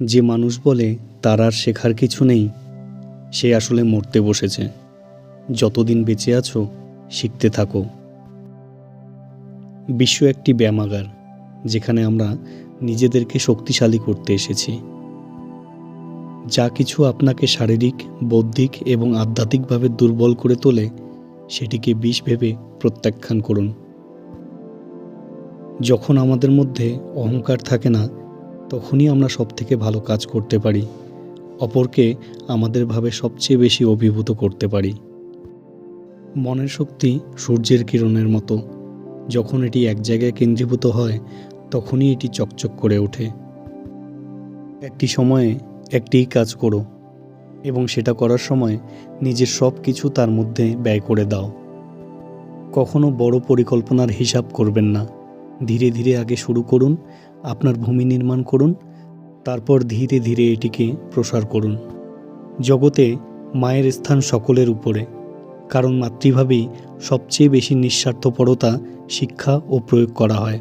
যে মানুষ বলে তার আর শেখার কিছু নেই, সে আসলে মরতে বসেছে। যতদিন বেঁচে আছো, শিখতে থাকো। বিশ্ব একটি ব্যায়ামাগার, যেখানে আমরা নিজেদেরকে শক্তিশালী করতে এসেছি। যা কিছু আপনাকে শারীরিক, বৌদ্ধিক এবং আধ্যাত্মিকভাবে দুর্বল করে তোলে, সেটিকে বিষ ভেবে প্রত্যাখ্যান করুন। যখন আমাদের মধ্যে অহংকার থাকে না তখনই আমরা সব থেকে ভালো কাজ করতে পারি। অপরকে আমাদের ভাবে সবচেয়ে বেশি অভিভূত করতে পারি। মনের শক্তি সূর্যের কিরণের মতো। যখন এটি এক জায়গায় কেন্দ্রীভূত হয়, তখনই এটি চকচক করে ওঠে। একটি সময়ে একটিই কাজ করো এবং সেটা করার সময় নিজের সব কিছু তার মধ্যে ব্যয় করে দাও। কখনো বড় পরিকল্পনার হিসাব করবেন না। ধীরে ধীরে আগে শুরু করুন আপনার ভূমি নির্মাণ করুন, তারপর ধীরে ধীরে এটিকে প্রসার করুন। জগতে মায়ের স্থান সকলের উপরে, কারণ মাতৃভাবেই সবচেয়ে বেশি নিঃস্বার্থপরতা শিক্ষা ও প্রয়োগ করা হয়।